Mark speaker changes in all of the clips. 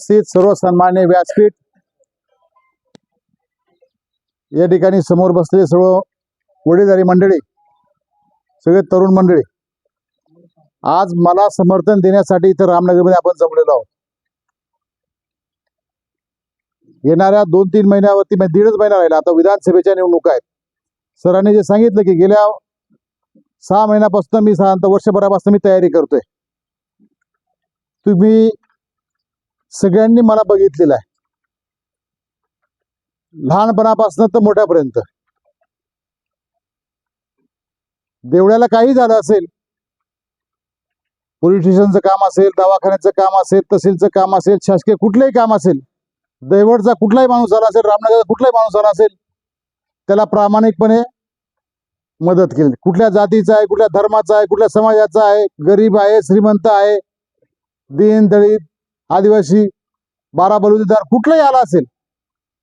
Speaker 1: उपस्थित सर्व सन्मान्य व्यासपीठ. या ठिकाणी समोर बसलेले सर्व वडीलधारी मंडळी सगळे तरुण मंडळी आज मला समर्थन देण्यासाठी इथं रामनगरमध्ये आपण जमलेलो आहोत. येणाऱ्या दोन तीन महिन्यावरती म्हणजे दीडच महिना राहिला आता विधानसभेच्या निवडणुका आहेत. सरांनी जे सांगितलं की गेल्या सहा महिन्यापासून मी साधारणतः वर्षभरापासून मी तयारी करतोय. तुम्ही सगळ्यांनी मला बघितलेलं आहे. लहानपणापासून तर मोठ्यापर्यंत. देवळ्याला काही झालं असेल पोलीस स्टेशनचं काम असेल दवाखान्याचं काम असेल तहसीलचं काम असेल शासकीय कुठलंही काम असेल दैवडचा कुठलाही माणूस आला असेल रामनगरचा कुठलाही माणूस आला असेल त्याला प्रामाणिकपणे मदत केली. कुठल्या जातीचा आहे कुठल्या धर्माचा आहे कुठल्या समाजाचा आहे गरीब आहे श्रीमंत आहे दीन दलित आदिवासी बारा बलुतेदार कुठलाही आला असेल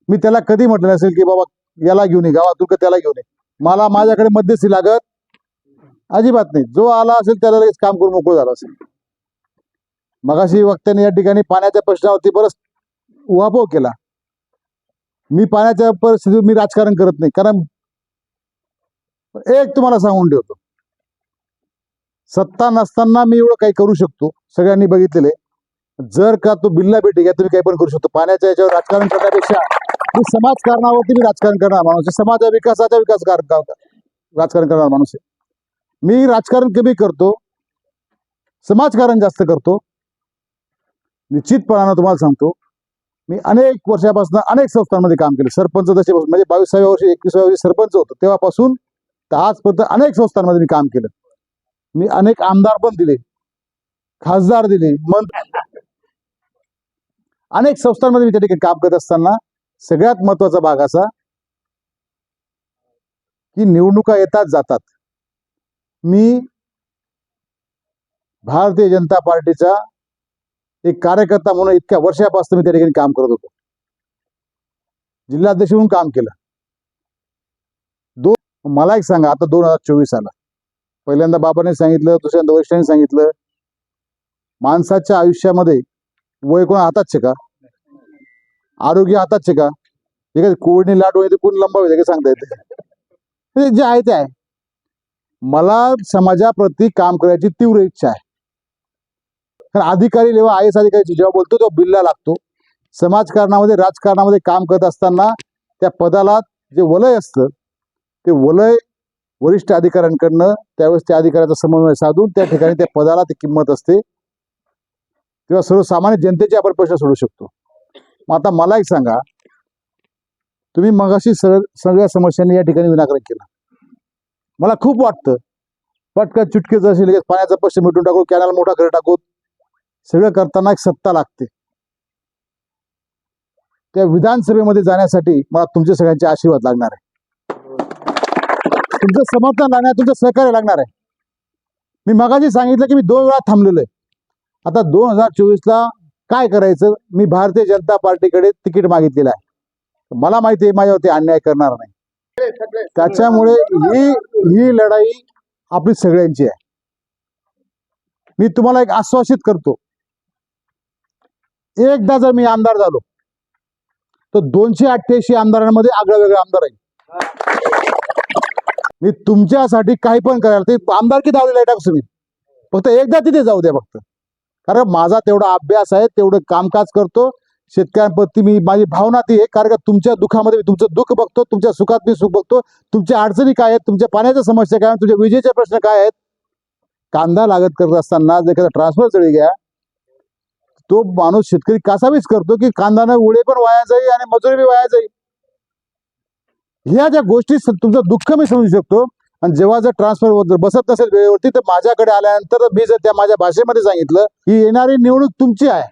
Speaker 1: मी त्याला कधी म्हटलं असेल की बाबा याला घेऊन ये गावातून का त्याला घेऊन ये. मला माझ्याकडे मध्यस्थी लागत अजिबात नाही. जो आला असेल त्याला लगेच काम करून मोकळं झालं असेल. मगाशी वक्त्याने या ठिकाणी पाण्याच्या प्रश्नावरती बरंच उहापोह केला. मी पाण्याच्या परिस्थितीवर मी राजकारण करत नाही कारण एक तुम्हाला सांगून ठेवतो. सत्ता नसताना मी एवढं काही करू शकतो सगळ्यांनी बघितलेले जर का तो बिल्ला भेटी घ्या तुम्ही काही पण करू शकतो. पाण्याच्या याच्यावर राजकारण करण्यापेक्षा मी समाजकारणावरती मी राजकारण करणार माणूस समाजा विकासाचा विकास राजकारण करणार माणूस आहे. मी राजकारण कमी करतो समाजकारण जास्त करतो. निश्चितपणानं तुम्हाला सांगतो मी अनेक वर्षापासून अनेक संस्थांमध्ये काम केलं. सरपंच जसे म्हणजे बावीसाव्या वर्षी एकविसाव्या वर्षी सरपंच होतो तेव्हापासून तर आजपर्यंत अनेक संस्थांमध्ये मी काम केलं. मी अनेक आमदार पण दिले खासदार दिले मंत्री अनेक संस्थांमध्ये मी त्या ठिकाणी काम करत असताना सगळ्यात महत्त्वाचा भाग असा की निवडणुका येतात जातात. मी भारतीय जनता पार्टीचा एक कार्यकर्ता म्हणून इतक्या वर्षापासून मी त्या ठिकाणी काम करत होतो. जिल्हाध्यक्ष म्हणून काम केलं. दोन मला एक सांगा आता दोन हजार चोवीस आला. पहिल्यांदा बाबांनी सांगितलं दुसऱ्यांदा वरिष्ठांनी सांगितलं माणसाच्या आयुष्यामध्ये वय कोणा हाताच का? आरोग्य हाताच का हे काय कोविडने लाट होईल कोण लंबावी ते सांगता येते जे आहे ते आहे. मला समाजाप्रती काम करायची तीव्र इच्छा आहे. कारण अधिकारी जेव्हा आय एस अधिकारी जेव्हा बोलतो तेव्हा बिल्ला लागतो. समाजकारणामध्ये राजकारणामध्ये काम करत असताना त्या पदाला जे वलय असतं ते वलय वरिष्ठ अधिकाऱ्यांकडनं त्यावेळेस त्या अधिकाऱ्याचा समन्वय साधून त्या ठिकाणी त्या पदाला ती किंमत असते. तेव्हा सर्वसामान्य जनतेची आपण प्रश्न सोडू शकतो. मग आता मला एक सांगा तुम्ही मगाशी सगळ्या सगळ्या समस्यांनी या ठिकाणी विनाकारण केलं. मला खूप वाटतं पटकन चुटकेचं असेल लगेच पाण्याचा पैसे मिटून टाकू कॅनल मोठा कर टाकू सगळं करताना एक सत्ता लागते. त्या विधानसभेमध्ये जाण्यासाठी मला तुमचे सगळ्यांचे आशीर्वाद लागणार आहे. तुमचं समर्थन लागणार आहे, तुमचं सहकार्य लागणार आहे. मी मगाशी सांगितलं की मी दोन वेळा थांबलेलो आहे. आता दोन हजार चोवीसला काय करायचं? मी भारतीय जनता पार्टीकडे तिकीट मागितलेलं आहे. मला माहिती आहे माझ्यावरती अन्याय करणार नाही. त्याच्यामुळे ही ही लढाई आपली सगळ्यांची आहे. मी तुम्हाला एक आश्वासित करतो. एकदा जर मी आमदार झालो तर दोनशे अठ्ठ्याऐंशी आमदारांमध्ये आगळं वेगळं आमदार आहे मी तुमच्यासाठी काही पण करायला ते आमदारकी दावलेला आहे टाकू मी फक्त एकदा तिथे जाऊ द्या फक्त. कारण माझा तेवढा अभ्यास आहे तेवढं कामकाज करतो. शेतकऱ्यांप्रती मी माझी भावना ती आहे कारण का तुमच्या दुःखामध्ये मी तुमचं दुःख बघतो तुमच्या सुखात मी सुख बघतो. तुमच्या अडचणी काय आहेत तुमच्या पाण्याच्या समस्या काय आहेत तुमच्या विजेचे प्रश्न काय आहेत? कांदा लागत करत असताना जर एखादा ट्रान्सफर चढी घ्या तो माणूस शेतकरी कासावीस करतो की कांदा उळे पण वाया जाईल आणि मजुरी बी वाया जाईल ह्या ज्या गोष्टी तुमचं दुःख मी समजू शकतो. आणि जेव्हा जर ट्रान्सफर बसत नसेल वेळेवरती तर माझ्याकडे आल्यानंतर मी जर त्या माझ्या भाषेमध्ये सांगितलं की येणारी निवडणूक तुमची आहे.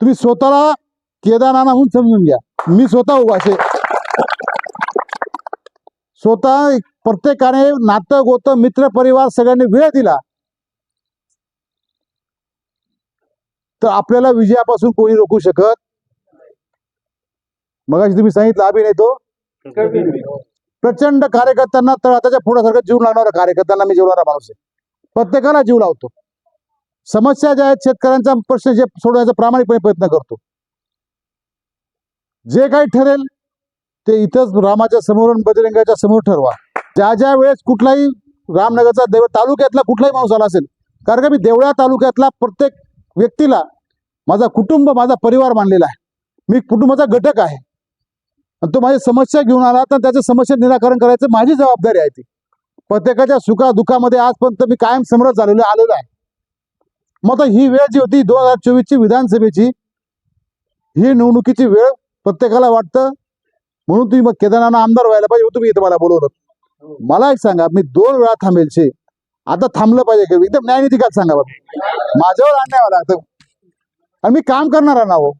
Speaker 1: तुम्ही स्वतःला केदारनाथ समजून घ्या. मी स्वतः उभा असे स्वतः प्रत्येकाने नातं गोतं मित्र परिवार सगळ्यांनी वेळ दिला. तर आपल्याला विजयापासून कोणी रोखू शकत? मगाशी तुम्ही सांगितलं अभिनय तो. प्रचंड कार्यकर्त्यांना तर आताच्या पुढ्यासारखं जीव लावणारा कार्यकर्त्यांना मी जीव माणूस आहे. प्रत्येकाला जीव लावतो. समस्या ज्या आहेत शेतकऱ्यांचा प्रश्न जे सोडवण्याचा प्रामाणिकपणे प्रयत्न करतो. जे काही ठरेल ते इथंच रामाच्या समोर बजरंगाच्या समोर ठरवा. ज्या ज्या वेळेस कुठलाही रामनगरचा देव तालुक्यातला कुठलाही माणूस आला असेल कारण का मी देवळा तालुक्यातला प्रत्येक व्यक्तीला माझा कुटुंब माझा परिवार मानलेला आहे. मी कुटुंबाचा घटक आहे. आणि तो माझी समस्या घेऊन आला तर त्याचं समस्या निराकरण करायचं माझी जबाबदारी आहे ती. प्रत्येकाच्या सुखा दुःखामध्ये आजपर्यंत मी कायम समरस झालेलो आलेलो आहे. मग आता ही वेळ जी होती दोन हजार चोवीसची विधानसभेची ही निवडणुकीची वेळ प्रत्येकाला वाटतं. म्हणून तुम्ही मग केदारनाथ आमदार व्हायला पाहिजे तुम्ही इथं मला बोलवलं मला एक सांगा मी दोन वेळा थांबेलचे आता थांबलं पाहिजे का एकदम न्यायनीतिकात सांगा बाबा. माझ्यावर अन्याय लागतं. आणि मी काम करणार ना हो.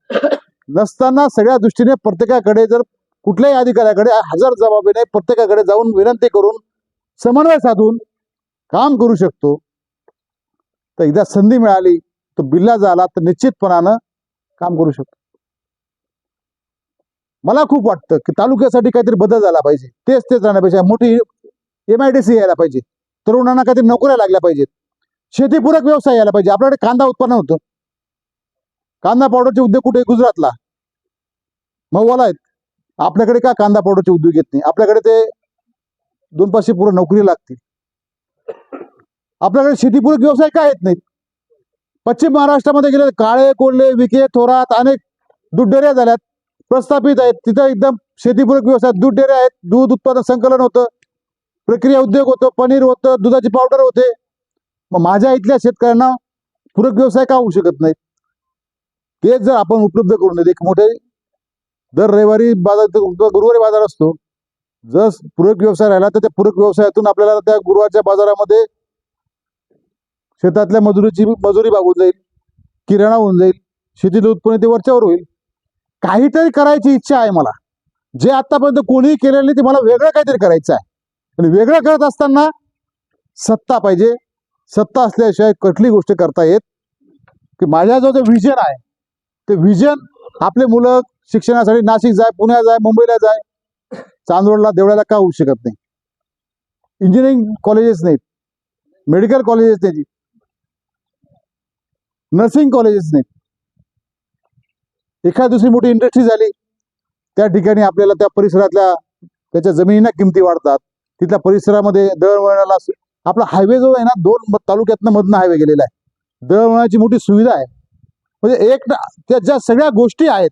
Speaker 1: नसताना सगळ्या दृष्टीने प्रत्येकाकडे जर कुठल्याही अधिकाऱ्याकडे हजर जबाबीने प्रत्येकाकडे जाऊन विनंती करून समन्वय साधून काम करू शकतो. तर एकदा संधी मिळाली तो बिल्ला झाला तर निश्चितपणानं काम करू शकतो. मला खूप वाटतं की तालुक्यासाठी काहीतरी बदल झाला पाहिजे. तेच तेच राहण्यापेक्षा मोठी एम आय डी सी यायला पाहिजे. तरुणांना काहीतरी नोकऱ्या लागल्या पाहिजेत. शेतीपूरक व्यवसाय यायला पाहिजे. आपल्याकडे कांदा उत्पन्न होतं. कांदा पावडरचे उद्योग कुठे गुजरातला. मग आहेत आपल्याकडे का कांदा पावडरचे उद्योग येत नाही? आपल्याकडे ते दोन पाचशे पुरं नोकरी लागते आपल्याकडे शेतीपूरक व्यवसाय काय येत नाहीत? पश्चिम महाराष्ट्रामध्ये गेले काळे कोल्हे विखे थोरात अनेक दूध डेऱ्या झाल्यात प्रस्थापित आहेत. तिथं एकदम शेतीपूरक व्यवसाय दूध डेऱ्या आहेत. दूध उत्पादन संकलन होतं प्रक्रिया उद्योग होतं पनीर होतं दुधाची पावडर होते. मग माझ्या इथल्या शेतकऱ्यांना पूरक व्यवसाय का होऊ शकत नाही तेच जर आपण उपलब्ध करून देत एक मोठे दर रविवारी बाजार गुरुवारी बाजार असतो. जर पूरक व्यवसाय राहिला तर त्या पूरक व्यवसायातून आपल्याला त्या गुरुवारच्या बाजारामध्ये शेतातल्या मजुरीची मजुरी भागून जाईल किराणा होऊन जाईल शेतीचं उत्पन्न ते वरच्यावर होईल. काहीतरी करायची इच्छा आहे मला. जे आतापर्यंत कोणीही केलेलं नाही ते मला वेगळं काहीतरी करायचं आहे. आणि वेगळं करत असताना सत्ता पाहिजे. सत्ता असल्याशिवाय कुठली गोष्ट करता येत की माझ्या जो विजन आहे ते विजन आपले मुलं शिक्षणासाठी नाशिक जाय पुण्यात जाय मुंबईला जाय चांदवडला देवळ्याला का होऊ शकत नाही? इंजिनिअरिंग कॉलेजेस नाहीत. मेडिकल कॉलेजेस नाही नर्सिंग कॉलेजेस नाहीत. एखाद दुसरी मोठी इंडस्ट्री झाली त्या ठिकाणी आपल्याला त्या परिसरातल्या त्याच्या जमिनींना किमती वाढतात. तिथल्या परिसरामध्ये दळवळणाला आपला हायवे जो आहे ना दोन तालुक्यातनं मधनं हायवे गेलेला आहे. दळवळणाची मोठी सुविधा आहे. म्हणजे एक त्या ज्या सगळ्या गोष्टी आहेत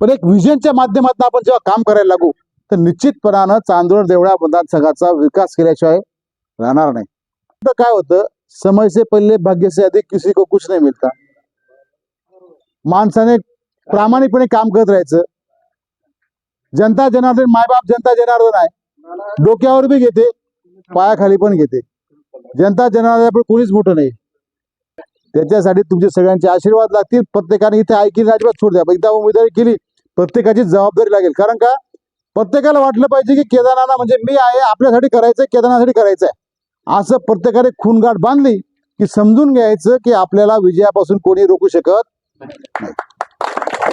Speaker 1: पण एक विजनच्या माध्यमातून आपण जेव्हा काम करायला लागू तर निश्चितपणानं चांदोड देवळा मतदारसंघाचा विकास केल्याशिवाय राहणार नाही. तर काय होतं समय से पहिले भाग्य से अधिक किसी को कुछ नाही मिळता माणसाने प्रामाणिकपणे काम करत राहायचं. जनता जनार्दन मायबाप जनता जनार्दन आहे. डोक्यावर बी घेते पायाखाली पण घेते. जनता जनार्दन कोणीच मोठं नाही. त्याच्यासाठी तुमचे सगळ्यांचे आशीर्वाद लागतील. प्रत्येकाने इथे ऐकली अजिबात सोड द्या. एकदा उमेदवारी केली प्रत्येकाची जबाबदारी लागेल. कारण का? प्रत्येकाला वाटलं पाहिजे की केदारनाथ म्हणजे मी आहे आपल्यासाठी करायचंय केदारनाथसाठी करायचंय. असं प्रत्येकाने खूनगाठ बांधली की समजून घ्यायचं की आपल्याला विजयापासून कोणी रोखू शकत नाही.